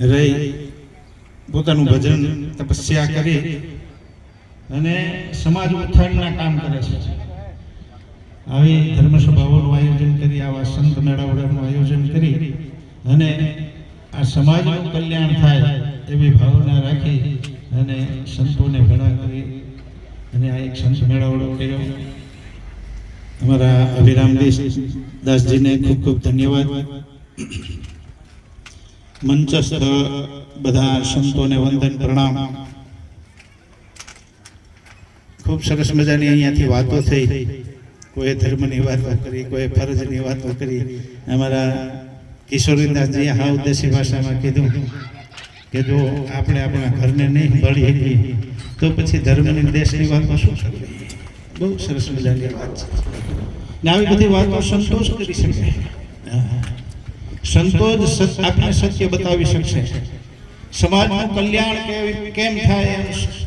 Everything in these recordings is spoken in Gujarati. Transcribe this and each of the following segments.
રહી, પોતાનું ભજન તપસ્યા કરી અને સમાજ ઉત્થાનના કામ કરે છે. આવી ધર્મસભાઓનું આયોજન કરી, આવા સંત મેળાવડાનું આયોજન કરી અને આ સમાજનું કલ્યાણ થાય એવી ભાવના રાખી અને સંતોને ભેળા કરી અને આ એક સંત મેળાવડો કર્યો. અમારા અભિરામ દાસજીને ખૂબ ખૂબ ધન્યવાદ. મંચસ્થ બધા સંતોને વંદન, પ્રણામ. ખૂબ સરસ મજાની અહીંયાથી વાતો થઈ. કોઈ ધર્મની વાતો કરી કોઈ ફરજની વાતો કરી. અમારા કિશોરીદાસજીએ હા ઉદ્દેશી ભાષામાં કીધું કે જો આપણે આપણા ઘરને નહીં ભળી શકીએ, તો પછી ધર્મની દેશની વાતો શું કરવી? બહુ સરસ મજાની વાત છે. ને આવી બધી વાતો સંતોષ કરી શકે સંતો જ આપણને સત્ય બતાવી શકશે. સમાજનું કલ્યાણ કેમ થાય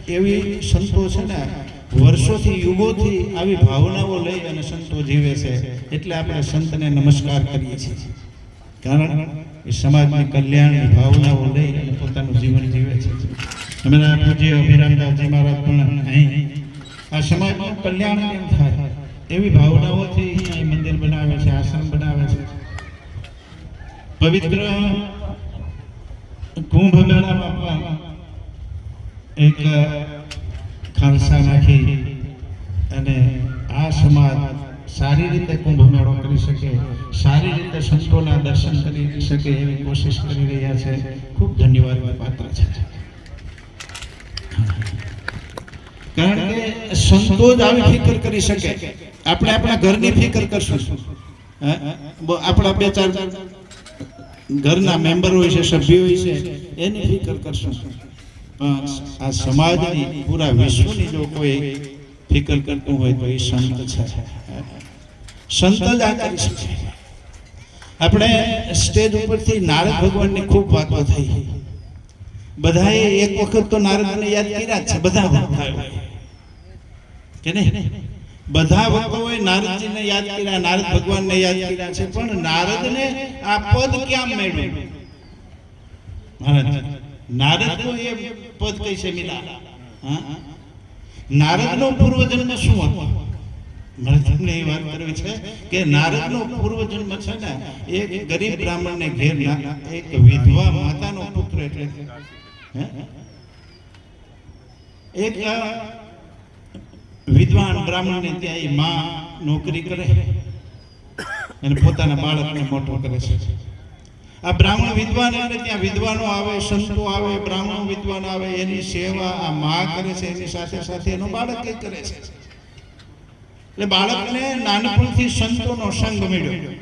એવી સંતો છે ને, વર્ષોથી, યુગોથી આવી ભાવનાઓ લઈ અને સંતો જીવે છે. એટલે આપણે સંતને નમસ્કાર કરીએ છીએ. કારણ એ સમાજની કલ્યાણની ભાવનાઓ લઈ અને પોતાનું જીવન જીવે છે. અમારા પૂજ્ય અભિરામદાસજી મહારાજ પણ અહીં આ સમાજનું કલ્યાણ કેમ થાય? એવી ભાવનાઓથી અહીં મંદિર બનાવે છે, આશ્રમ બનાવે પવિત્ર કુંભ મેળામાં પણ એક ખાલસા નાખી અને આ સમાજ સારી રીતે કુંભ મેળો કરી શકે, સારી રીતે સંતોના દર્શન કરી શકે એવી કોશિશ કરી રહ્યા છે. ખૂબ ધન્યવાદ પાત્ર છે. કારણ કે સંતો જ આવી ફિકર કરી શકે. આપણે આપણા ઘરની ફિકર કરશું. આપણા બે ચાર ઘરના મેમ્બર હોય છે, સભ્ય હોય છે, એની ફિકર કરશું. પણ આ સમાજની પૂરા વિશ્વની જો કોઈ ફિકર કરતું હોય તો એ સંત છે. સંત જ આ કરી શકે આપણે સ્ટેજ ઉપરથી નારદ ભગવાનની ખૂબ વાતો થઈ. બધાએ એક વખત તો નારદને યાદ કર્યા જ છે, બધા ભક્તોએ. કે નહીં? બધા ભક્તોએ નારદજીને યાદ કર્યા, નારદ ભગવાનને યાદ કર્યા છે. પણ નારદને આ પદ ક્યાં મેળવ્યું? નારદ તો એ પદ કૈસે મિલા? નારદ નો પૂર્વજન્મ શું હતો? તમને એ વાત કરવી છે કે નારદનો પૂર્વજન્મ છે ને, એક ગરીબ બ્રાહ્મણને ઘેર ના- એક વિધવા માતાનો પુત્ર એટલે? એક વિદ્વાન બ્રાહ્મણને ત્યાં એ માં નોકરી કરે અને પોતાના બાળકને મોટો કરે છે. આ બ્રાહ્મણ વિદ્વાન એટલે ત્યાં વિદ્વાનો આવે, સંતો આવે, બ્રાહ્મણ વિદ્વાન આવે, એની સેવા આ માં કરે છે, એની સાથે સાથે એનો બાળક એ કરે છે. એટલે બાળકને નાનપણથી સંતોનો સંગ મળ્યો.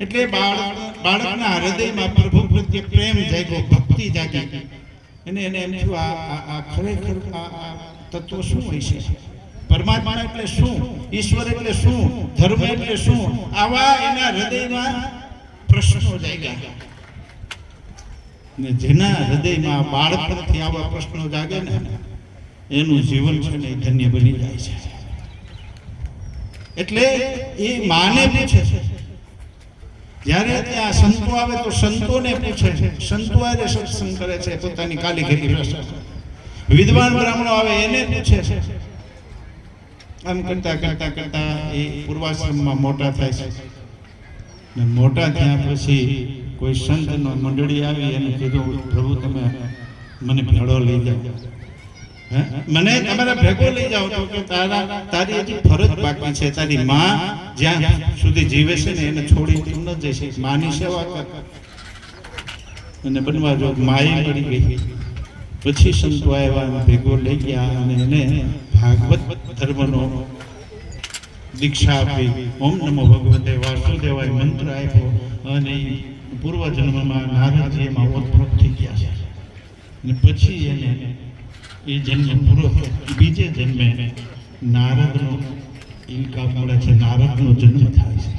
એટલે બાળક, બાળકના હૃદયમાં પ્રભુ પ્રત્યે પ્રેમ જાગ્યો, ભક્તિ જાગી. અને એને એમ થયું, આ ખરેખર આ તત્વ શું હોય છે? પરમાત્મા એટલે શું? ઈશ્વર એટલે શું? ધર્મ એટલે શું? આવા એના હૃદયમાં પ્રશ્નો જાગ્યા. ને જેના હૃદયમાં બાળપણથી આવા પ્રશ્નો જાગે ને, એનું જીવન છે ને ધન્ય બની જાય છે. એટલે એ માને પૂછે છે. જ્યારે ત્યાં સંતો આવે તો સંતોને પૂછે છે. સંતો આજે સત્સંગ કરે છે, પોતાની કાલી ઘેરી વિદ્વાન બ્રાહ્મણો આવે એને પૂછે છે. આમ કરતા કરતા કરતા એ પૂર્વાશ્રમમાં મોટા થાય છે. ને મોટા થયા પછી કોઈ સંતનો મંડળી આવી અને કીધું, પ્રભુ, તમે મને ભેળો લઈ જાઓ. હે? મને? તમારા ભેગો લઈ જાઓ. તો તારા, તારી હજી ફરજ બાકી છે. તારી માં જ્યાં સુધી જીવે છે ને એને છોડી તું ન જશે માની સેવા કર. અને બનવા જો માય પડી ગઈ. પછી સંતો આવ્યા ભેગો લઈ ગયા અને એને ભાગવત ધર્મનો દીક્ષા આપી. ઓમ નમો ભગવતે વાસુદેવાય મંત્ર આપ્યો અને પૂર્વ પૂર્વજન્મમાં નારદજી એમાં ઓતપ્રોત થઈ ગયા છે. અને પછી એને એ જન્મ પૂરો બીજે જન્મે નારદનો કામ મળે છે. નારદનો જન્મ થાય છે.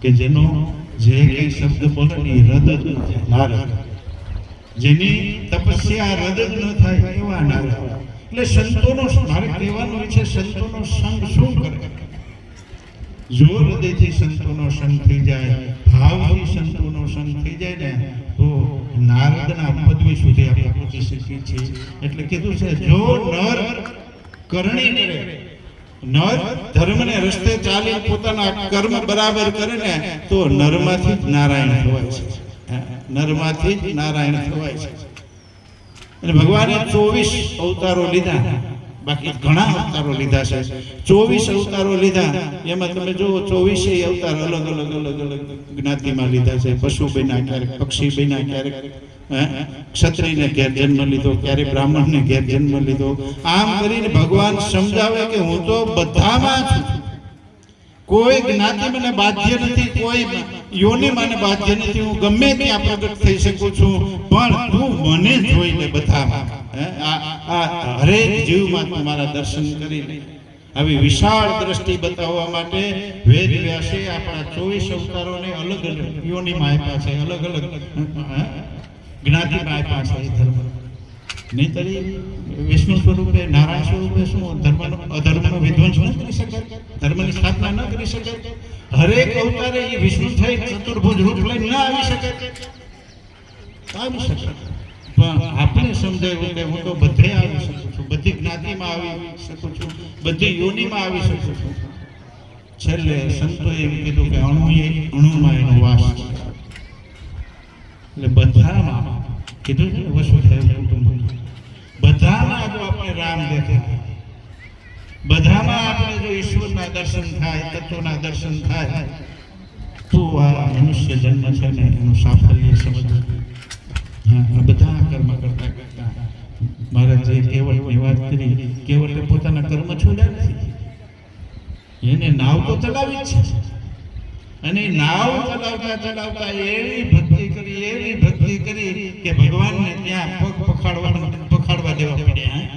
કે જેનો જે કઈ શબ્દ બોલે એ રદ જ ન થાય. નારદ. જેની તપસ્યા રદ જ ન થાય એવા નારદ. એટલે સંતોનો મારે કહેવાનું હોય છે, સંતોનો સંગ શું કરે? જો હૃદયથી સંતોનો સંગ થઈ જાય, ભાવથી સંતોનો સંગ થઈ જાય ને, તો નારદના પદવી સુધી આપણે પહોંચી શકીએ છીએ. એટલે કીધું છે, જો નર કરણી કરે, નર ધર્મને રસ્તે ચાલી પોતાના કર્મ બરાબર કરે ને, તો નરમાંથી જ નારાયણ થવાય છે. નરમાંથી જ નારાયણ થવાય છે. અને ભગવાને ચોવીસ અવતારો લીધા. બાકી ઘણા અવતારો લીધા છે. ચોવીસ અવતારો લીધા. એમાં તમે જુઓ, ચોવીસે અવતાર અલગ અલગ અલગ અલગ જ્ઞાતિમાં લીધા છે. પશુ બન્યા ક્યારેક, પક્ષી બન્યા ક્યારેક ક્ષત્રિયને ઘેર જન્મ લીધો ક્યારે બ્રાહ્મણને ઘેર જન્મ લીધો. આમ કરીને ભગવાન સમજાવે કે હું તો બધામાં છું. કોઈ જ્ઞાતિ મને બાધ્ય નથી, કોઈ યોનિ મને બાધ્ય નથી, હું ગમે ત્યાં પ્રગટ થઈ શકું છું, પણ તું મને જોઈ લે બધામાં આ આ હરેક જીવમાં તું મારા દર્શન કરી આવી વિશાળ દ્રષ્ટિ બતાવવા માટે વેદ વ્યાસે આપણા ચોવીસ અવતારોને અલગ અલગ યોનિમાં આપ્યા છે, અલગ અલગ જ્ઞાતિ આપ્યા છે ધર્મ. નહીં તરી વિષ્ણુ સ્વરૂપે, નારાયણ સ્વરૂપે શું ધર્મનો ન કરી શકે ધર્મની સ્થાપના ન કરી શકે. હરેક અવતારે એ વિષ્ણુ થઈ ચતુર્ભુજ રૂપ લઈને ન આવી શકે. આવી શકે. પણ આપણે સમજાયું કે હું તો બધે આવી શકું છું. બધી જ્ઞાતિમાં આવી શકું છું. બધી યોનિમાં આવી શકું છું. છેલ્લે સંતોએ એમ કીધું કે અણુએ અણુમાં એનો વાસ એટલે બધામાં કીધું છે વસુધૈવ કુટુંબ. બધામાં જો આપણે રામ દેખાય બધામાં આપણે જો ઈશ્વરના દર્શન થાય, તત્વના દર્શન થાય, તો આ મનુષ્ય જન્મ છે ને એનું સાફલ્ય સમજવું. હા બધા કર્મ કરતા કરતા. મહારાજે કેવળ વાત કરી કેવળ પોતાના કર્મ છોડ્યા નથી. એને નાવ તો ચલાવી જ છે. અને નાવ ચલાવતા ચલાવતા એવી ભક્તિ કરી, એવી ભક્તિ કરી કે ભગવાનને ત્યાં પગ પખાડવા પખાડવા દેવા પડ્યા?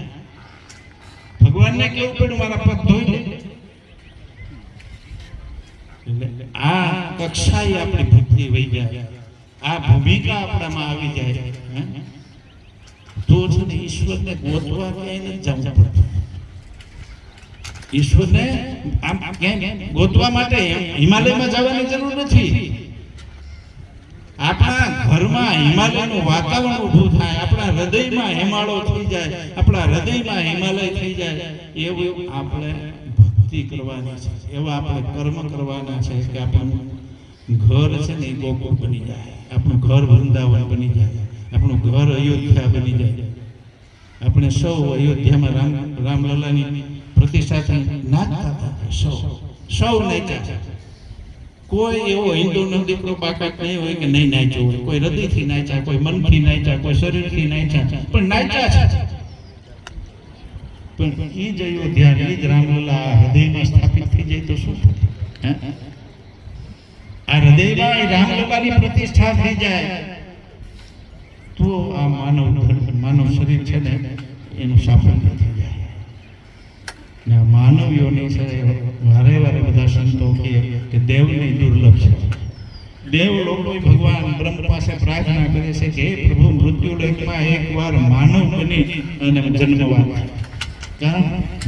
ભગવાનને કેવું પડ્યું મારા પગ ધોઈ દે આ કક્ષાએ આપણી ભક્તિ વહી જાય. આ ભૂમિકા આપણામાં આવી જાય. તો છે ને ઈશ્વરને ગોતવા ક્યાંય નથી જવું પડતું. ઈશ્વરને આમ ક્યાંય ગોતવા માટે હિમાલયમાં જવાની જરૂર નથી. આપણા ઘરમાં હિમાલયનું વાતાવરણ ઊભું થાય, આપણા હૃદયમાં હિમાલય થઈ જાય, આપણા હૃદયમાં હિમાલય થઈ જાય, એવું આપણે ભક્તિ કરવાની છે, એવા આપણે કર્મ કરવાના છે કે આપણું ઘર છે ને એ ગોકુળ બની જાય, આપણું ઘર વૃંદાવન બની જાય, આપણું ઘર અયોધ્યા બની જાય. આપણે સૌ અયોધ્યામાં રામ, રામલલાની પ્રતિષ્ઠાથી નાચતા હતા, સૌ સૌ નાચ્યા. કોઈ એવો હિન્દુનો દીકરો બાકાત નહીં હોય કે નહીં નાચ્યો હોય કોઈ હૃદયથી નાચ્યા કોઈ મનથી નાચ્યા કોઈ શરીરથી નાચ્યા પણ નાચ્યા છે. પણ એ જ ધ્યાન એ જ રામલલા હૃદયમાં સ્થાપિત થઈ જાય તો શું થાય? આ હૃદયમાં રામલલાની પ્રતિષ્ઠા થઈ જાય. તો આ માનવ માનવ શરીર છે ને એનું સાફલ્ય થઈ જાય ને આ માનવીઓની છે વારે વારે બધા સંતો કે દેવની દુર્લભ છે. દેવ લોકો ભગવાન બ્રહ્મ પાસે પ્રાર્થના કરે છે કે હે પ્રભુ મૃત્યુ લોકમાં એકવાર માનવ બની અને જન્મવા કારણ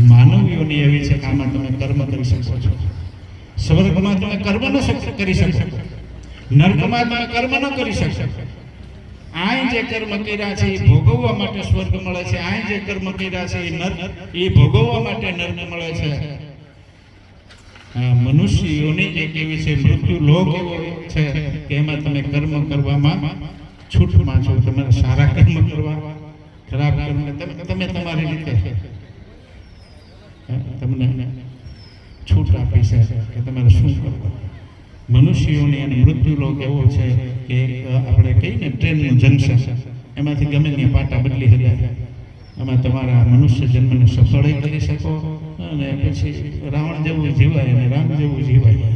માનવીઓની એવી છે કે આમાં તમે કર્મ કરી શકો છો. સ્વર્ગમાં તમે કર્મ ન કરી શકો. નર્કમાં તમે કર્મ ન કરી શકો. જે કર્મ કર્યા છે, એ ભોગવવા માટે સ્વર્ગ મળે છે. આ જે કર્મ કર્યા છે, એ નર્ક, એ ભોગવવા માટે નર્ક મળે છે. મનુષ્યોની જે કેવી છે, મૃત્યુ લોક એવો છે કે એમાં તમે કર્મ કરવામાં છૂટમાં છો. તમારે સારા કર્મ કરવા, ખરાબ કર્મ, તમે તમે તમારી રીતે તમને છૂટ આપી છે કે તમારે શું કરવું? મનુષ્યોની અને મૃત્યુ લોક એવો છે કે આપણે કહીએ ને ટ્રેનનું જંકશન, એમાંથી ગમે ત્યાં પાટા બદલી શકાય. એમાં તમારા મનુષ્ય જન્મને સફળ કરી શકો, અને પછી રાવણ જેવું જીવાય અને રામ જેવું જીવાય.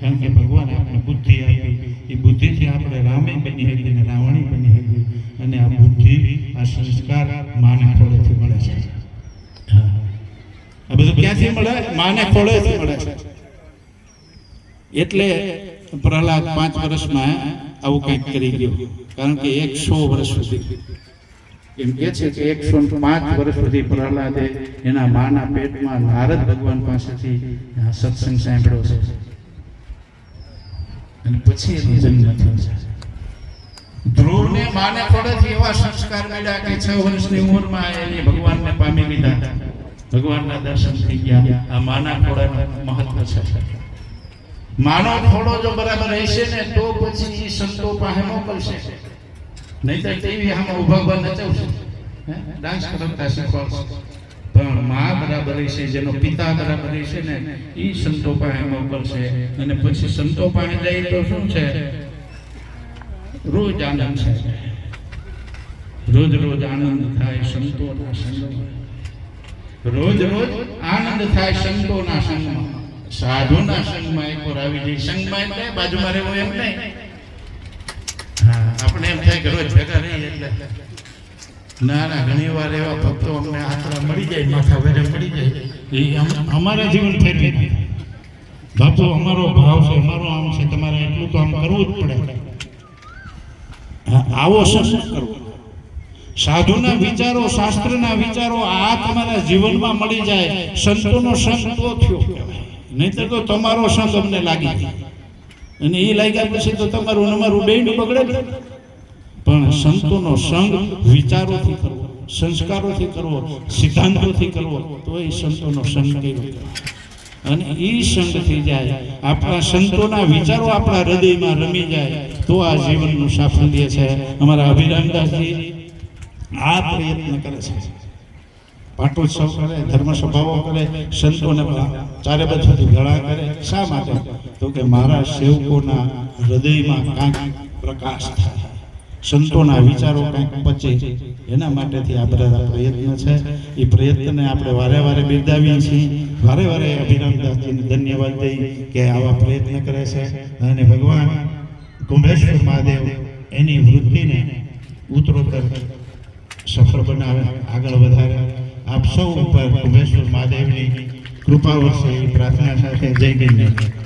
કારણ કે ભગવાન આપણે બુદ્ધિ આપી. એ બુદ્ધિથી આપણે રામે બની હતી અને રાવણી બની હતી અને આ બુદ્ધિ, આ સંસ્કાર માને ખોળેથી મળે છે. આ બધું ક્યાંથી મળે? માને ખોળેથી મળે છે. એટલે પ્રહલાદ પાંચ વર્ષમાં આવું કંઈક કરી ગયો. કારણ કે એકસો વર્ષ સુધી. એમ કે છે કે એકસો પાંચ વર્ષ સુધી પ્રહલાદે એના માના પેટમાં નારદ ભગવાન પાસેથી સત્સંગ સાંભળ્યો છે. અને પછી એનો જન્મ થયો છે. ધ્રુવને માને થોડેથી એવા સંસ્કાર મળ્યા કે છ વર્ષની ઉંમરમાં એની ભગવાનને પામી લીધા. ભગવાનના દર્શન થઈ ગયા. આ માના ખોડાનું મહત્વ છે. માનો થોડો જો બરાબર રહેશે ને તો પછી એ સંતો પાસે મોકલશે. નહીં તો ટીવી આમાં ઊભા ઊભા નચાવશે? ડાન્સ કરતા શીખવાડશે. પણ માં બરાબર રહેશે, જેનો પિતા બરાબર રહેશે ને, એ સંતો પાસે મોકલશે. અને પછી સંતો પાસે જાય તો શું છે? રોજ આનંદ છે. રોજ રોજ આનંદ થાય સંતોના સંગમાં. રોજ રોજ આનંદ થાય સંતોના સંગમાં. સાધુના સંગમાં એક વાર આવી જાય. સંગમાં એટલે બાજુમાં રહેવું એમ નહીં. હા આપણે એમ થાય કે રોજ ભેગા રહીએ એટલે. ના ના, ઘણી વાર એવા ભક્તો અમને આતરા મળી જાય, માથા વેરે મળી જાય. એ અમારા જીવન ફેરવી. બાપુ, અમારો ભાવ છે, અમારો આમ છે, તમારે એટલું આમ કરવું જ પડે. આવો સંગ કરવો? સાધુના વિચારો, શાસ્ત્રના વિચારો આ તમારા જીવનમાં મળી જાય. સંતોનો સંગ તો થયો કહેવાય. નહીતર તો તમારો સંગ અમને લાગી અને એ લાગ્યા પછી તો તમારું અમારું બેયનું બગડે પણ સંતોનો સંગ વિચારોથી કરવો, સંસ્કારોથી કરવો, સિદ્ધાંતોથી કરવો, તો એ સંતોનો સંગ કેવો અને એ સંગ થઈ જાય, આપણા સંતોના વિચારો આપણા હૃદયમાં રમી જાય, તો આ જીવનનું સાફલ્ય છે. અમારા અભિરામદાસજી આ પ્રયત્ન કરે છે. પાટોત્સવ કરે ધર્મ સભાઓ કરે, સંતોને ચારે બાજુથી ભેળા કરે. શા માટે? તો કે મારા સેવકોના હૃદયમાં કાંઈક પ્રકાશ થાય. સંતોના વિચારો કંઈક પચે. એના માટેથી આ બધા પ્રયત્ન છે. એ પ્રયત્નને આપણે વારે વારે બિરદાવીએ છીએ. વારે વારે અભિરામદાસજીને ધન્યવાદ દઈ કે આવા પ્રયત્ન કરે છે. અને ભગવાન કુંભેશ્વર મહાદેવ એની વૃત્તિને ઉત્તરોત્તર સફળ બનાવે, આગળ વધારે. આપ સૌ ઉપર કુંભેશ્વર મહાદેવની કૃપા વર્ષે પ્રાર્થના સાથે જય ગિરનાર.